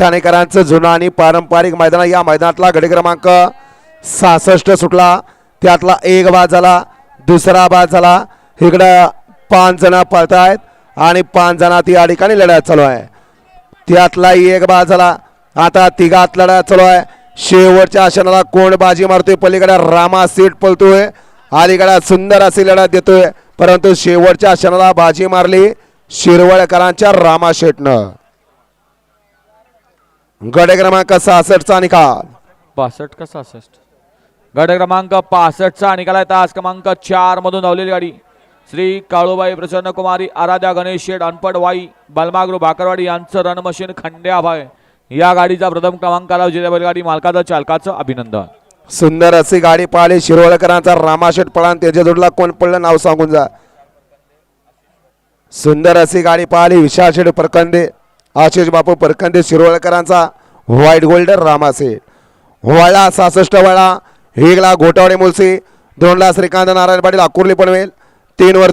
ठाणेकरांचं जुनं आणि पारंपरिक मैदान या मैदानातला गडी क्रमांक सहासष्ट सुटला. त्यातला एक बाद झाला दुसरा बाद झाला. इकडं पाच जण पळतायत आणि पाच जणात या ठिकाणी लढ्यात चालू आहे. त्यातला एक बाद झाला. आता तिघात लढा चालू आहे. शेवटच्या आसनाला कोण बाजी मारतोय? पलीकडे रामा सीट पलतोय अलीकडे सुंदर अशी लढत देतोय. परंतु शेवटच्या आसनाला बाजी मारली शिरवळकरांच्या रामा शेटनं. गडे क्रमांक सहासष्टचा निकाल. पासष्ट का सहासष्ट? गट क्रमांक पासष्टचा निकाला तास क्रमांक चार मधून धावलेली गाडी. श्री काळूबाई प्रसन्न कुमारी आराध्या गणेश शेठ अनपड वाई बलमागृह भाकरवाडी यांचं रण मशीन खंड्या भाय या गाडीचा प्रथम क्रमांकाला विजेत्या बैलगाडी मालकाचं चालकाचं अभिनंदन. सुंदर अशी गाडी पाहिली. शिरवळकरांचा रामाशेट पळा आणि त्याच्या जोडला कोण पडलं नाव सांगून जा. सुंदर अशी गाडी पाहिली. विशाल शेठ परकंदे आशिष बापू परखंडे शिरवळकरांचा व्हाईट गोल्डर रामासे. वळा सहासष्ट वाळा एकला घोटावडे मुलसे दोनला श्रीकांत नारायण पाटील अकुर्ली पनवेल तीनवर